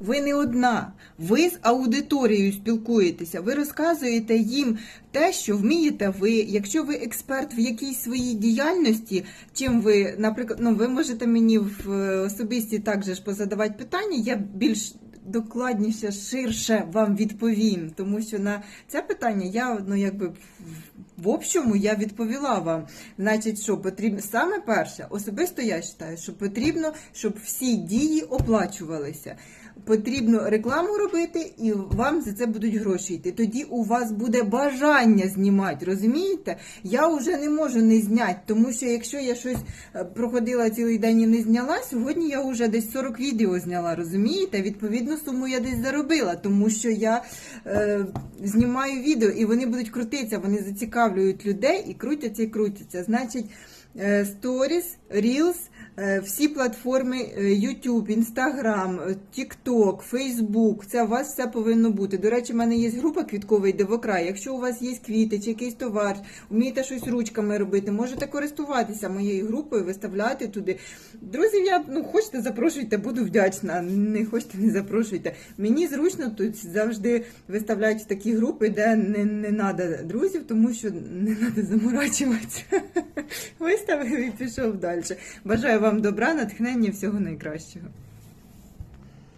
Ви не одна, ви з аудиторією спілкуєтеся, ви розказуєте їм те, що вмієте ви. Якщо ви експерт в якійсь своїй діяльності, чим ви, наприклад, ну ви можете мені в е, особисті також позадавати питання, я більш докладніше, ширше вам відповім, тому що на це питання я ну якби в- общому я відповіла вам. Значить, що потрібно саме перше, особисто я вважаю, що потрібно, щоб всі дії оплачувалися. Потрібно рекламу робити, і вам за це будуть гроші йти. Тоді у вас буде бажання знімати, розумієте? Я вже не можу не зняти, тому що якщо я щось е, проходила цілий день і не зняла, сьогодні я вже десь 40 відео зняла, розумієте? Відповідну суму я десь заробила, тому що я е, знімаю відео і вони будуть крутитися, вони зацікавлюють людей і крутяться і крутяться. Значить, е, Stories, Reels, е, всі платформи е, YouTube, Instagram, е, TikTok, Facebook, це у вас все повинно бути. До речі, в мене є група квітковий дивокрай. Якщо у вас є квіти чи якийсь товар, вмієте щось ручками робити, можете користуватися моєю групою, виставляти туди. Друзів, я ну хочете, запрошуйте, буду вдячна. Не хочете, не запрошуйте. Мені зручно тут завжди виставляють такі групи, де не, не треба друзів, тому що не треба заморачуватися. Виставив і пішов далі. Бажаю вам добра, натхнення, всього найкращого.